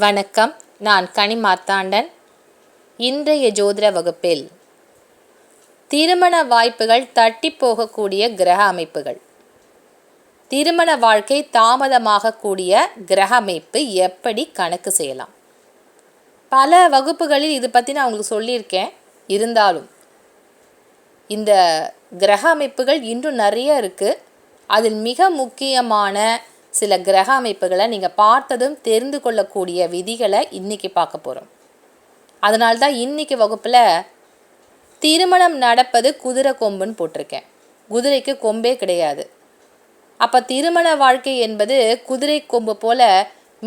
வணக்கம். நான் கனி மார்த்தாண்டன் இன்றைய ஜோதிட வகுப்பில் திருமண வாய்ப்புகள் தட்டி போகக்கூடிய கிரக அமைப்புகள். திருமண வாழ்க்கை தாமதமாகக்கூடிய கிரக அமைப்பு எப்படி கணக்கு செய்யலாம்? பல வகுப்புகளில் இது பற்றி நான் உங்களுக்கு சொல்லியிருக்கேன். இருந்தாலும் இந்த கிரக அமைப்புகள் இன்னும் நிறைய இருக்குது அதில் மிக முக்கியமான சில கிரக அமைப்புகளை நீங்கள் பார்த்ததும் தெரிந்து கொள்ளக்கூடிய விதிகளை இன்றைக்கி பார்க்க போகிறோம் அதனால்தான் இன்றைக்கி வகுப்பில் திருமணம் நடப்பது குதிரை கொம்புன்னு போட்டிருக்கேன். குதிரைக்கு கொம்பே கிடையாது. அப்போ திருமண வாழ்க்கை என்பது குதிரை கொம்பு போல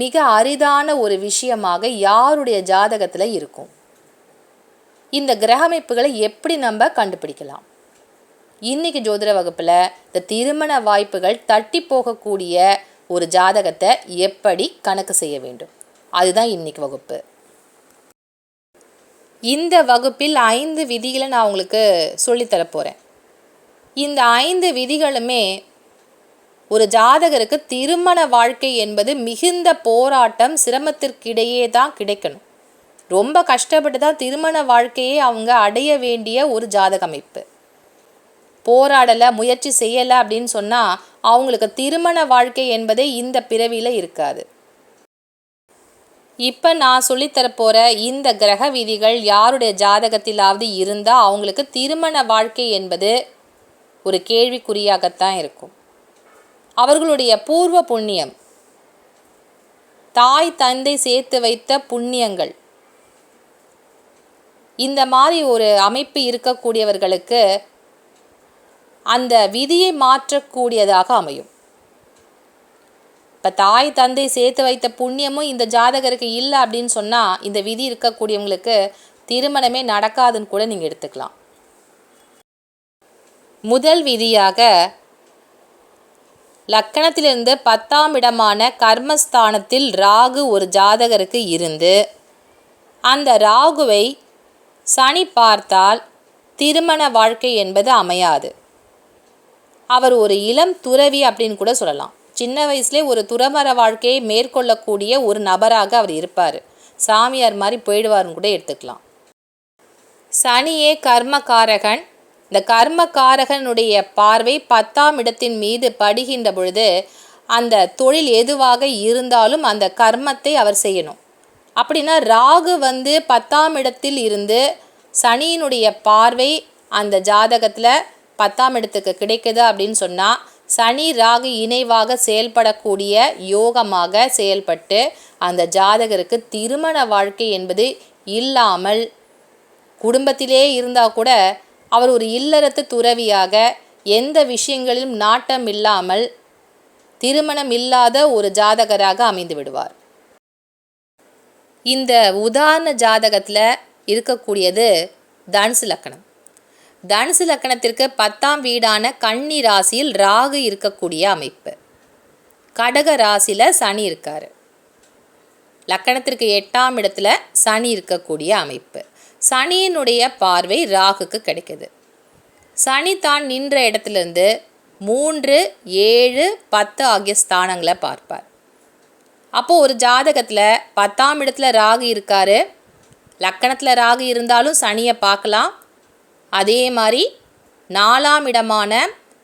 மிக அரிதான ஒரு விஷயமாக யாருடைய ஜாதகத்தில் இருக்கும்? இந்த கிரக அமைப்புகளை எப்படி நம்ம கண்டுபிடிக்கலாம்? இன்னைக்கு ஜோதிட வகுப்பில் இந்த திருமண வாய்ப்புகள் தட்டி போகக்கூடிய ஒரு ஜாதகத்தை எப்படி கணக்கு செய்ய வேண்டும்? அதுதான் இன்னைக்கு வகுப்பு. இந்த வகுப்பில் ஐந்து விதிகளை நான் உங்களுக்கு சொல்லித்தரப் போகிறேன் இந்த ஐந்து விதிகளுமே ஒரு ஜாதகருக்கு திருமண வாழ்க்கை என்பது மிகுந்த போராட்டம் சிரமத்திற்கிடையே தான் கிடைக்கணும். ரொம்ப கஷ்டப்பட்டு தான் திருமண வாழ்க்கையை அவங்க அடைய வேண்டிய ஒரு ஜாதக அமைப்பு. போராடலை முயற்சி செய்யலை அப்படின்னு சொன்னால் அவங்களுக்கு திருமண வாழ்க்கை என்பதே இந்த பிறவியில் இருக்காது. இப்போ நான் சொல்லித்தரப்போகிற இந்த கிரக விதிகள் யாருடைய ஜாதகத்திலாவது இருந்தால் அவங்களுக்கு திருமண வாழ்க்கை என்பது ஒரு கேள்விக்குறியாகத்தான் இருக்கும். அவர்களுடைய பூர்வ புண்ணியம் தாய் தந்தை சேர்த்து வைத்த புண்ணியங்கள் இந்த மாதிரி ஒரு அமைப்பு இருக்கக்கூடியவர்களுக்கு அந்த விதியை மாற்றக்கூடியதாக அமையும். இப்போ தாய் தந்தை சேர்த்து வைத்த புண்ணியமும் இந்த ஜாதகருக்கு இல்லை அப்படின்னு சொன்னால் இந்த விதி இருக்கக்கூடியவங்களுக்கு திருமணமே நடக்காதுன்னு கூட நீங்கள் எடுத்துக்கலாம். முதல் விதியாக லக்கணத்திலிருந்து பத்தாம் இடமான கர்மஸ்தானத்தில் ராகு ஒரு ஜாதகருக்கு இருந்து அந்த ராகுவை சனி பார்த்தால் திருமண வாழ்க்கை என்பது அமையாது. அவர் ஒரு இளம் துறவி அப்படின்னு கூட சொல்லலாம். சின்ன வயசுலே ஒரு துறமர வாழ்க்கையை மேற்கொள்ளக்கூடிய ஒரு நபராக அவர் இருப்பார். சாமியார் மாதிரி போயிடுவார்னு கூட எடுத்துக்கலாம். சனியே கர்மகாரகன் இந்த கர்மகாரகனுடைய பார்வை பத்தாம் இடத்தின் மீது படுகின்ற பொழுது அந்த தொழில் எதுவாக இருந்தாலும் அந்த கர்மத்தை அவர் செய்யணும். அப்படின்னா ராகு வந்து பத்தாம் இடத்தில் இருந்து சனியினுடைய பார்வை அந்த ஜாதகத்தில் பத்தாம் இடத்துக்கு கிடைக்குது அப்படின்னு சொன்னால் சனி ராகு இணைவாக செயல்படக்கூடிய யோகமாக செயல்பட்டு அந்த ஜாதகருக்கு திருமண வாழ்க்கை என்பது இல்லாமல் குடும்பத்திலே இருந்தால் கூட அவர் ஒரு இல்லறத்து துறவியாக எந்த விஷயங்களிலும் நாட்டம் இல்லாமல் திருமணம் இல்லாத ஒரு ஜாதகராக அமைந்து விடுவார். இந்த உதாரண ஜாதகத்தில் இருக்கக்கூடியது தனுசு லக்கணம். தனுசு லக்கணத்திற்கு பத்தாம் வீடான கன்னி ராசியில் ராகு இருக்கக்கூடிய அமைப்பு. கடக ராசியில் சனி இருக்கார். லக்கணத்திற்கு எட்டாம் இடத்துல சனி இருக்கக்கூடிய அமைப்பு. சனியினுடைய பார்வை ராகுக்கு கிடைக்குது. சனி தான் நின்ற இடத்துலேருந்து மூன்று ஏழு பத்து ஆகிய ஸ்தானங்களை பார்ப்பார். அப்போது ஒரு ஜாதகத்தில் பத்தாம் இடத்துல ராகு இருக்கார். லக்கணத்தில் ராகு இருந்தாலும் சனியை பார்க்கலாம். அதே மாதிரி நாலாம் இடமான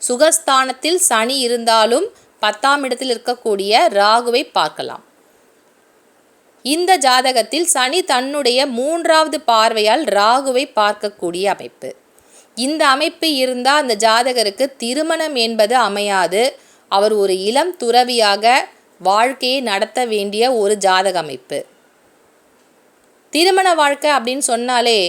சுகஸ்தானத்தில் சனி இருந்தாலும் பத்தாம் இடத்தில் இருக்கக்கூடிய ராகுவை பார்க்கலாம். இந்த ஜாதகத்தில் சனி தன்னுடைய மூன்றாவது பார்வையால் ராகுவை பார்க்கக்கூடிய அமைப்பு. இந்த அமைப்பு இருந்தால் அந்த ஜாதகருக்கு திருமணம் என்பது அமையாது. அவர் ஒரு இளம் துறவியாக வாழ்க்கையை நடத்த வேண்டிய ஒரு ஜாதக அமைப்பு. திருமண வாழ்க்கை அப்படின்னு சொன்னாலே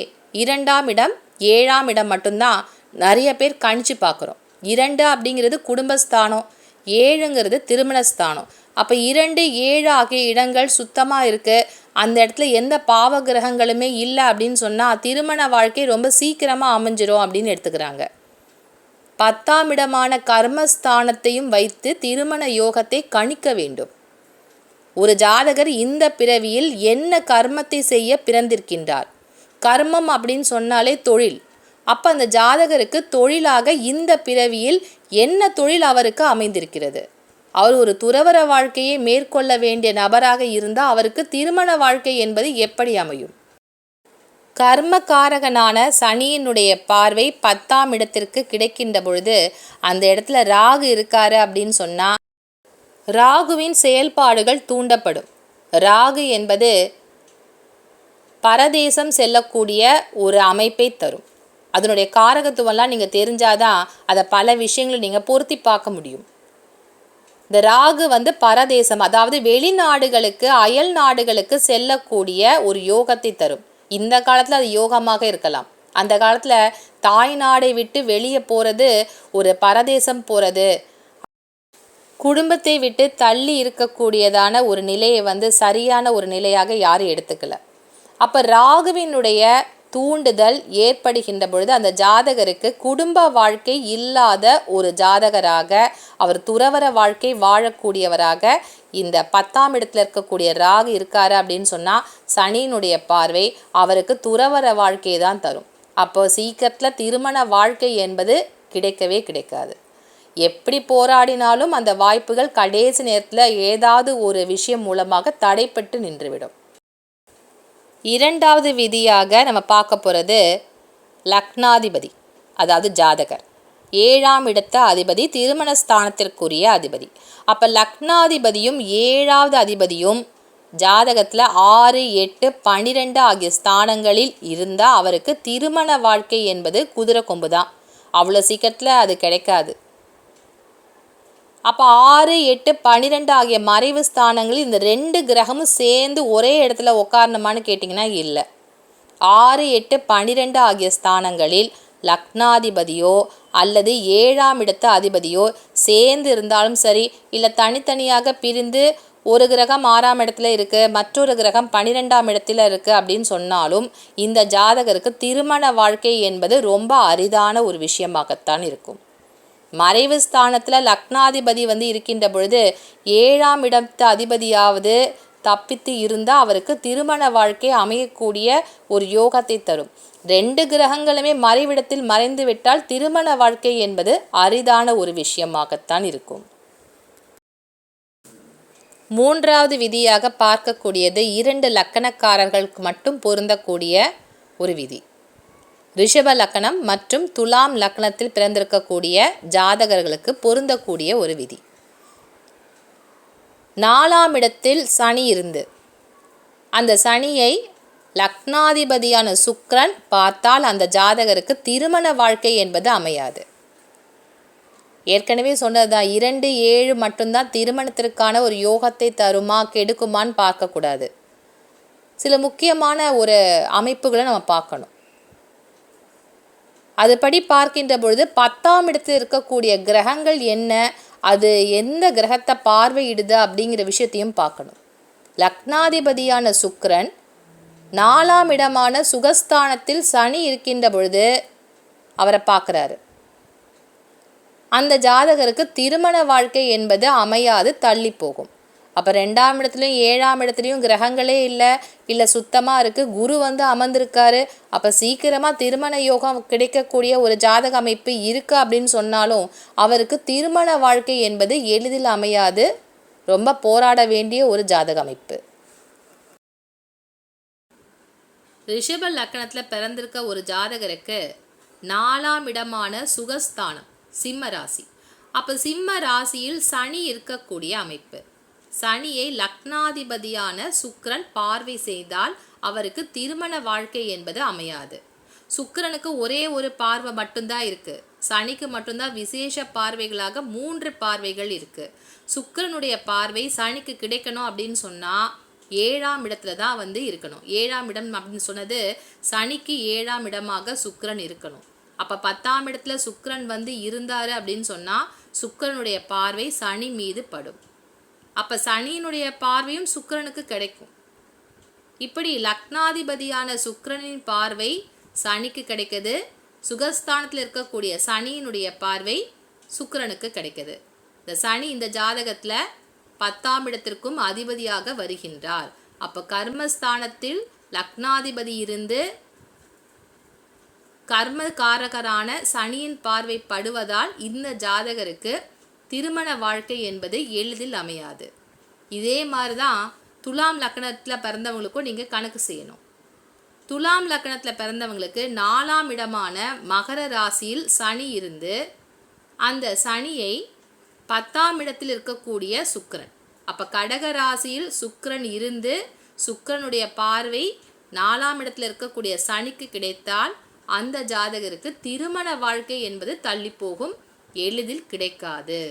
இரண்டாம் இடம் ஏழாம் இடம் மட்டும்தான் நிறைய பேர் கணிச்சு பார்க்குறோம். இரண்டு அப்படிங்கிறது குடும்பஸ்தானம் ஏழுங்கிறது திருமணஸ்தானம். அப்போ இரண்டு ஏழு ஆகிய இடங்கள் சுத்தமாக இருக்குது அந்த இடத்துல எந்த பாவ கிரகங்களுமே இல்லை அப்படின்னு சொன்னால் திருமண வாழ்க்கை ரொம்ப சீக்கிரமாக அமைஞ்சிரும் அப்படின்னு எடுத்துக்கிறாங்க. பத்தாம் இடமான கர்மஸ்தானத்தையும் வைத்து திருமண யோகத்தை கணிக்க வேண்டும். ஒரு ஜாதகர் இந்த பிறவியில் என்ன கர்மத்தை செய்ய பிறந்திருக்கின்றார்? கர்மம் அப்படின்னு சொன்னாலே தொழில். அப்போ அந்த ஜாதகருக்கு தொழிலாக இந்த பிறவியில் என்ன தொழில் அவருக்கு அமைந்திருக்கிறது? அவர் ஒரு துறவர வாழ்க்கையை மேற்கொள்ள வேண்டிய நபராக இருந்தால் அவருக்கு திருமண வாழ்க்கை என்பது எப்படி அமையும்? கர்மகாரகனான சனியினுடைய பார்வை பத்தாம் இடத்திற்கு கிடைக்கின்ற பொழுது அந்த இடத்துல ராகு இருக்காரு அப்படின்னு சொன்னால் ராகுவின் செயல்பாடுகள் தூண்டப்படும். ராகு என்பது பரதேசம் செல்லக்கூடிய ஒரு அமைப்பை தரும். அதனுடைய காரகத்துவம்லாம் நீங்கள் தெரிஞ்சாதான் அதை பல விஷயங்களை நீங்கள் பொருத்தி பார்க்க முடியும். இந்த ராகு வந்து பரதேசம் அதாவது வெளிநாடுகளுக்கு அயல் நாடுகளுக்கு செல்லக்கூடிய ஒரு யோகத்தை தரும். இந்த காலத்தில் அது யோகமாக இருக்கலாம். அந்த காலத்தில் தாய் நாடை விட்டு வெளியே போகிறது ஒரு பரதேசம் போகிறது குடும்பத்தை விட்டு தள்ளி இருக்கக்கூடியதான ஒரு நிலையை வந்து சரியான ஒரு நிலையாக யாரும் எடுத்துக்கல. அப்போ ராகுவினுடைய தூண்டுதல் ஏற்படுகின்ற பொழுது அந்த ஜாதகருக்கு குடும்ப வாழ்க்கை இல்லாத ஒரு ஜாதகராக அவர் துறவர வாழ்க்கை வாழக்கூடியவராக இந்த பத்தாம் இடத்துல இருக்கக்கூடிய ராகு இருக்காரு அப்படின்னு சொன்னால் சனியினுடைய பார்வை அவருக்கு துறவர வாழ்க்கையை தான் தரும். அப்போ சீக்கிரத்தில் திருமண வாழ்க்கை என்பது கிடைக்கவே கிடைக்காது. எப்படி போராடினாலும் அந்த வாய்ப்புகள் கடைசி நேரத்தில் ஏதாவது ஒரு விஷயம் மூலமாக தடைப்பட்டு நின்றுவிடும். இரண்டாவது விதியாக நம்ம பார்க்க போகிறது லக்னாதிபதி அதாவது ஜாதகர். ஏழாம் இடத்த அதிபதி திருமண ஸ்தானத்திற்குரிய அதிபதி. அப்போ லக்னாதிபதியும் ஏழாவது அதிபதியும் ஜாதகத்தில் ஆறு எட்டு பன்னிரெண்டு ஆகிய ஸ்தானங்களில் இருந்தால் அவருக்கு திருமண வாழ்க்கை என்பது குதிரை கொம்பு தான் அவ்வளோ சீக்கிரத்தில் அது கிடைக்காது. அப்போ ஆறு எட்டு பன்னிரெண்டு ஆகிய மறைவு ஸ்தானங்களில் இந்த ரெண்டு கிரகமும் சேர்ந்து ஒரே இடத்துல உட்காரணுமான்னு கேட்டிங்கன்னா இல்லை. ஆறு எட்டு பன்னிரெண்டு ஆகிய ஸ்தானங்களில் லக்னாதிபதியோ அல்லது ஏழாம் இடத்து அதிபதியோ சேர்ந்து இருந்தாலும் சரி இல்லை தனித்தனியாக பிரிந்து ஒரு கிரகம் ஆறாம் இடத்துல இருக்குது மற்றொரு கிரகம் பன்னிரெண்டாம் இடத்துல இருக்குது அப்படின்னு சொன்னாலும் இந்த ஜாதகருக்கு திருமண வாழ்க்கை என்பது ரொம்ப அரிதான ஒரு விஷயமாகத்தான் இருக்கும். மறைவு ஸ்தானத்தில் லக்னாதிபதி வந்து இருக்கின்ற பொழுது ஏழாம் இடத்து அதிபதியாவது தப்பித்து இருந்தால் அவருக்கு திருமண வாழ்க்கை அமையக்கூடிய ஒரு யோகத்தை தரும். ரெண்டு கிரகங்களுமே மறைவிடத்தில் மறைந்து விட்டால் திருமண வாழ்க்கை என்பது அரிதான ஒரு விஷயமாகத்தான் இருக்கும். மூன்றாவது விதியாக பார்க்கக்கூடியது இரண்டு லக்கணக்காரர்களுக்கு மட்டும் பொருந்தக்கூடிய ஒரு விதி. ரிஷப லக்கணம் மற்றும் துலாம் லக்கணத்தில் பிறந்திருக்கக்கூடிய ஜாதகர்களுக்கு பொருந்தக்கூடிய ஒரு விதி. நாலாம் இடத்தில் சனி இருந்து அந்த சனியை லக்னாதிபதியான சுக்ரன் பார்த்தால் அந்த ஜாதகருக்கு திருமண வாழ்க்கை என்பது அமையாது. ஏற்கனவே சொன்னதுதான் இரண்டு ஏழு மட்டும்தான் திருமணத்திற்கான ஒரு யோகத்தை தருமா கெடுக்குமான்னு பார்க்கக்கூடாது. சில முக்கியமான ஒரு அமைப்புகளை நம்ம பார்க்கணும். அதுபடி பார்க்கின்ற பொழுது பத்தாம் இடத்தில் இருக்கக்கூடிய கிரகங்கள் என்ன? அது எந்த கிரகத்தை பார்வையிடுது அப்படிங்கிற விஷயத்தையும் பார்க்கணும். லக்னாதிபதியான சுக்கரன் நாலாம் இடமான சுகஸ்தானத்தில் சனி இருக்கின்ற பொழுது அவரை பார்க்குறாரு. அந்த ஜாதகருக்கு திருமண வாழ்க்கை என்பது அமையாது தள்ளி போகும். அப்போ ரெண்டாம் இடத்துலையும் ஏழாம் இடத்துலையும் கிரகங்களே இல்லை. இல்லை சுத்தமாக இருக்குது குரு வந்து அமர்ந்திருக்காரு. அப்போ சீக்கிரமாக திருமண யோகம் கிடைக்கக்கூடிய ஒரு ஜாதக அமைப்பு இருக்குது அப்படின்னு சொன்னாலும் அவருக்கு திருமண வாழ்க்கை என்பது எளிதில் அமையாது. ரொம்ப போராட வேண்டிய ஒரு ஜாதக அமைப்பு. ரிஷப லக்கணத்தில் பிறந்திருக்க ஒரு ஜாதகருக்கு நாலாம் இடமான சுகஸ்தானம் சிம்ம ராசி. அப்போ சிம்ம ராசியில் சனி இருக்கக்கூடிய அமைப்பு. சனியை லக்னாதிபதியான சுக்ரன் பார்வை செய்தால் அவருக்கு திருமண வாழ்க்கை என்பது அமையாது. சுக்கிரனுக்கு ஒரே ஒரு பார்வை மட்டும்தான் இருக்கு. சனிக்கு மட்டும்தான் விசேஷ பார்வைகளாக மூன்று பார்வைகள் இருக்கு. சுக்கரனுடைய பார்வை சனிக்கு கிடைக்கணும் அப்படின்னு சொன்னா ஏழாம் இடத்துல தான் வந்து இருக்கணும். ஏழாம் இடம் அப்படின்னு சொன்னது சனிக்கு ஏழாம் இடமாக சுக்கரன் இருக்கணும். அப்ப பத்தாம் இடத்துல சுக்கரன் வந்து இருந்தாரு அப்படின்னு சொன்னா சுக்கிரனுடைய பார்வை சனி மீது படும். அப்ப சனியினுடைய பார்வையும் சுக்கரனுக்கு கிடைக்கும். இப்படி லக்னாதிபதியான சுக்கரனின் பார்வை சனிக்கு கிடைக்குது. சுகஸ்தானத்தில் இருக்கக்கூடிய சனியினுடைய பார்வை சுக்கிரனுக்கு கிடைக்குது. இந்த சனி இந்த ஜாதகத்தில் பத்தாம் இடத்திற்கும் அதிபதியாக வருகின்றார். அப்போ கர்மஸ்தானத்தில் லக்னாதிபதி இருந்து கர்ம காரகரான சனியின் பார்வை படுவதால் இந்த ஜாதகருக்கு திருமண வாழ்க்கை என்பது எளிதில் அமையாது. இதே மாதிரி தான் துலாம் லக்னத்தில் பிறந்தவங்களுக்கும் நீங்கள் கணக்கு செய்யணும். துலாம் லக்னத்தில் பிறந்தவங்களுக்கு நாலாம் இடமான மகர ராசியில் சனி இருந்து அந்த சனியை பத்தாம் இடத்தில் இருக்கக்கூடிய சுக்கரன். அப்போ கடக ராசியில் சுக்கரன் இருந்து சுக்கிரனுடைய பார்வை நாலாம் இடத்தில் இருக்கக்கூடிய சனிக்கு கிடைத்தால் அந்த ஜாதகருக்கு திருமண வாழ்க்கை என்பது தள்ளி போகும் எளிதில் கிடைக்காது.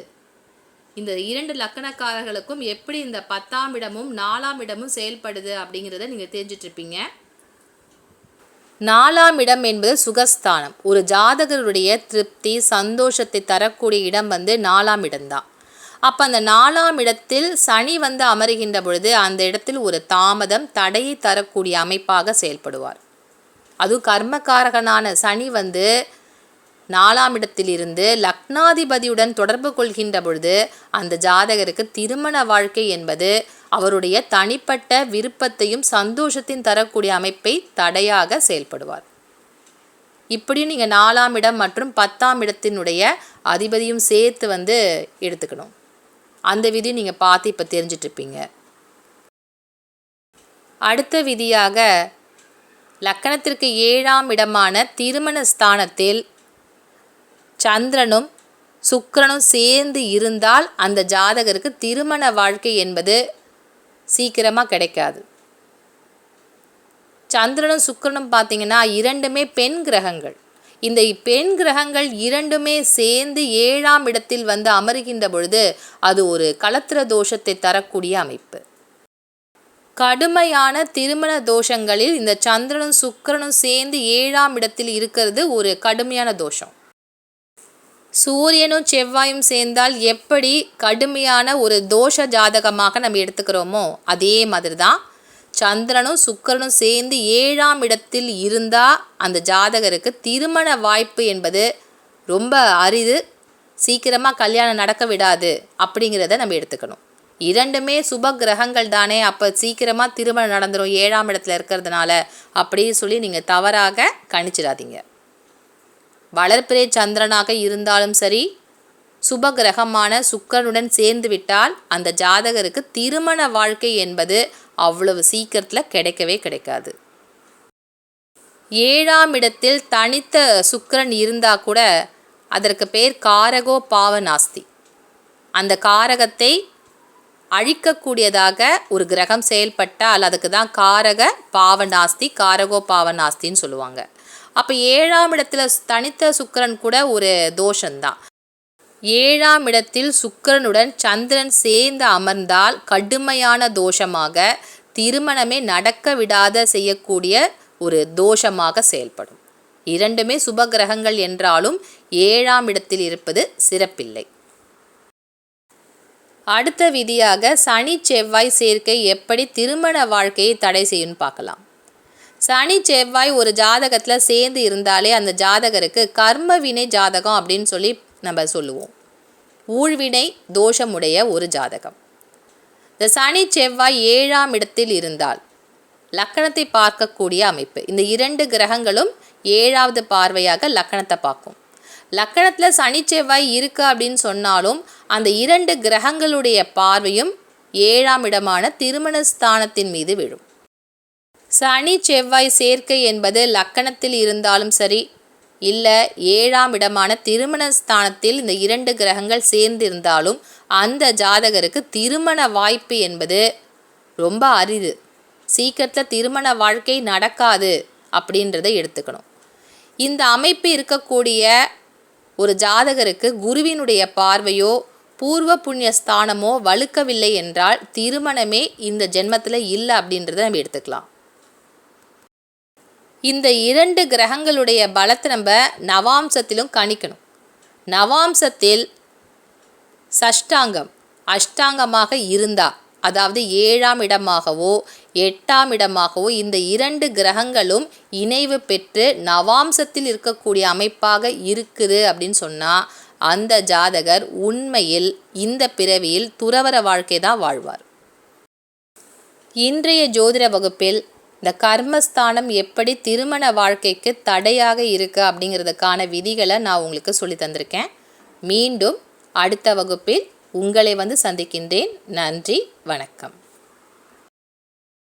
இந்த இரண்டு லக்கணக்காரர்களுக்கும் எப்படி இந்த பத்தாம் இடமும் நாலாம் இடமும் செயல்படுது அப்படிங்கிறத நீங்கள் தெரிஞ்சிட்ருப்பீங்க நாலாம் இடம் என்பது சுகஸ்தானம். ஒரு ஜாதகருடைய திருப்தி சந்தோஷத்தை தரக்கூடிய இடம் வந்து நாலாம் இடம்தான். அப்போ அந்த நாலாம் இடத்தில் சனி வந்து அமருகின்ற பொழுது அந்த இடத்தில் ஒரு தாமதம் தடையை தரக்கூடிய அமைப்பாக செயல்படுவார். அதுவும் கர்மகாரகனான சனி வந்து நாலாம் இடத்திலிருந்து லக்னாதிபதியுடன் தொடர்பு கொள்கின்ற பொழுது அந்த ஜாதகருக்கு திருமண வாழ்க்கை என்பது அவருடைய தனிப்பட்ட விருப்பத்தையும் சந்தோஷத்தையும் தரக்கூடிய அமைப்பை தடையாக செயல்படுவார். இப்படி நீங்கள் நாலாம் இடம் மற்றும் பத்தாம் இடத்தினுடைய அதிபதியும் சேர்த்து வந்து எடுத்துக்கணும். அந்த விதி நீங்கள் பார்த்து இப்போ தெரிஞ்சிட்ருப்பீங்க அடுத்த விதியாக லக்கணத்திற்கு ஏழாம் இடமான திருமண ஸ்தானத்தில் சந்திரனும் சுக்கரனும் சேர்ந்து இருந்தால் அந்த ஜாதகருக்கு திருமண வாழ்க்கை என்பது சீக்கிரமாக கிடைக்காது. சந்திரனும் சுக்கிரனும் பார்த்தீங்கன்னா இரண்டுமே பெண் கிரகங்கள். இந்த பெண் கிரகங்கள் இரண்டுமே சேர்ந்து ஏழாம் இடத்தில் வந்து அமருகின்ற பொழுது அது ஒரு களத்திர தோஷத்தை தரக்கூடிய அமைப்பு. கடுமையான திருமண தோஷங்களில் இந்த சந்திரனும் சுக்கிரனும் சேர்ந்து ஏழாம் இடத்தில் இருக்கிறது ஒரு கடுமையான தோஷம். சூரியனும் செவ்வாயும் சேர்ந்தால் எப்படி கடுமையான ஒரு தோஷ ஜாதகமாக நம்ம எடுத்துக்கிறோமோ அதே மாதிரி தான் சந்திரனும் சுக்கரனும் சேர்ந்து ஏழாம் இடத்தில் இருந்தால் அந்த ஜாதகருக்கு திருமண வாய்ப்பு என்பது ரொம்ப அரிது. சீக்கிரமாக கல்யாணம் நடக்க விடாது அப்படிங்கிறத நம்ம எடுத்துக்கணும். இரண்டுமே சுப கிரகங்கள் தானே அப்போ சீக்கிரமாக திருமணம் நடந்துடும் ஏழாம் இடத்துல இருக்கிறதுனால அப்படின்னு சொல்லி நீங்கள் தவறாக கணிச்சிடாதீங்க. வளர்ப்பிறை சந்திரனாக இருந்தாலும் சரி சுப கிரகமான சுக்கரனுடன் சேர்ந்து விட்டால் அந்த ஜாதகருக்கு திருமண வாழ்க்கை என்பது அவ்வளவு சீக்கிரத்தில் கிடைக்கவே கிடைக்காது. ஏழாம் இடத்தில் தனித்த சுக்கரன் இருந்தால் கூட அதற்கு பேர் காரகோ பாவநாஸ்தி. அந்த காரகத்தை அழிக்கக்கூடியதாக ஒரு கிரகம் செயல்பட்டால் அதுக்கு தான் காரக பாவநாஸ்தி காரகோ பாவநாஸ்தின்னு சொல்லுவாங்க. அப்போ ஏழாம் இடத்துல தனித்த சுக்கரன் கூட ஒரு தோஷந்தான். ஏழாம் இடத்தில் சுக்கரனுடன் சந்திரன் சேர்ந்து அமர்ந்தால் கடுமையான தோஷமாக திருமணமே நடக்க விடாத செய்யக்கூடிய ஒரு தோஷமாக செயல்படும். இரண்டுமே சுப கிரகங்கள் என்றாலும் ஏழாம் இடத்தில் இருப்பது சிறப்பில்லை. அடுத்த விதியாக சனி செவ்வாய் சேர்க்கை எப்படி திருமண வாழ்க்கையை தடை செய்யும் பார்க்கலாம். சனி செவ்வாய் ஒரு ஜாதகத்தில் சேர்ந்து இருந்தாலே அந்த ஜாதகருக்கு கர்ம வினை ஜாதகம் அப்படின்னு சொல்லி நம்ம சொல்லுவோம். ஊழ்வினை தோஷமுடைய ஒரு ஜாதகம். இந்த சனி செவ்வாய் ஏழாம் இடத்தில் இருந்தால் லக்கணத்தை பார்க்கக்கூடிய அமைப்பு. இந்த இரண்டு கிரகங்களும் ஏழாவது பார்வையாக லக்கணத்தை பார்க்கும். லக்கணத்தில் சனி செவ்வாய் இருக்கு அப்படின்னு சொன்னாலும் அந்த இரண்டு கிரகங்களுடைய பார்வையும் ஏழாம் இடமான திருமணஸ்தானத்தின் மீது விழும். சனி செவ்வாய் சேர்க்கை என்பது லக்கணத்தில் இருந்தாலும் சரி இல்லை ஏழாம் இடமான திருமண ஸ்தானத்தில் இந்த இரண்டு கிரகங்கள் சேர்ந்திருந்தாலும் அந்த ஜாதகருக்கு திருமண வாய்ப்பு என்பது ரொம்ப அரிது. சீக்கிரத்தில் திருமண வாழ்க்கை நடக்காது அப்படின்றத எடுத்துக்கணும். இந்த அமைப்பு இருக்கக்கூடிய ஒரு ஜாதகருக்கு குருவினுடைய பார்வையோ பூர்வ புண்ணிய ஸ்தானமோ வலுக்கவில்லை என்றால் திருமணமே இந்த ஜென்மத்தில் இல்லை அப்படின்றத நம்ம எடுத்துக்கலாம். இந்த இரண்டு கிரகங்களுடைய பலத்தை நம்ம நவாம்சத்திலும் கணிக்கணும். நவாம்சத்தில் சஷ்டாங்கம் அஷ்டாங்கமாக இருந்தால் அதாவது ஏழாம் இடமாகவோ எட்டாம் இடமாகவோ இந்த இரண்டு கிரகங்களும் இணைவு பெற்று நவாம்சத்தில் இருக்கக்கூடிய அமைப்பாக இருக்குது அப்படின்னு சொன்னால் அந்த ஜாதகர் உண்மையில் இந்த பிறவியில் துறவர வாழ்க்கை தான் வாழ்வார். இன்றைய ஜோதிட வகுப்பில் இந்த கர்மஸ்தானம் எப்படி திருமண வாழ்க்கைக்கு தடையாக இருக்குது அப்படிங்கிறதுக்கான விதிகளை நான் உங்களுக்கு சொல்லி தந்திருக்கேன். மீண்டும் அடுத்த வகுப்பில் உங்களை வந்து சந்திக்கின்றேன். நன்றி வணக்கம்.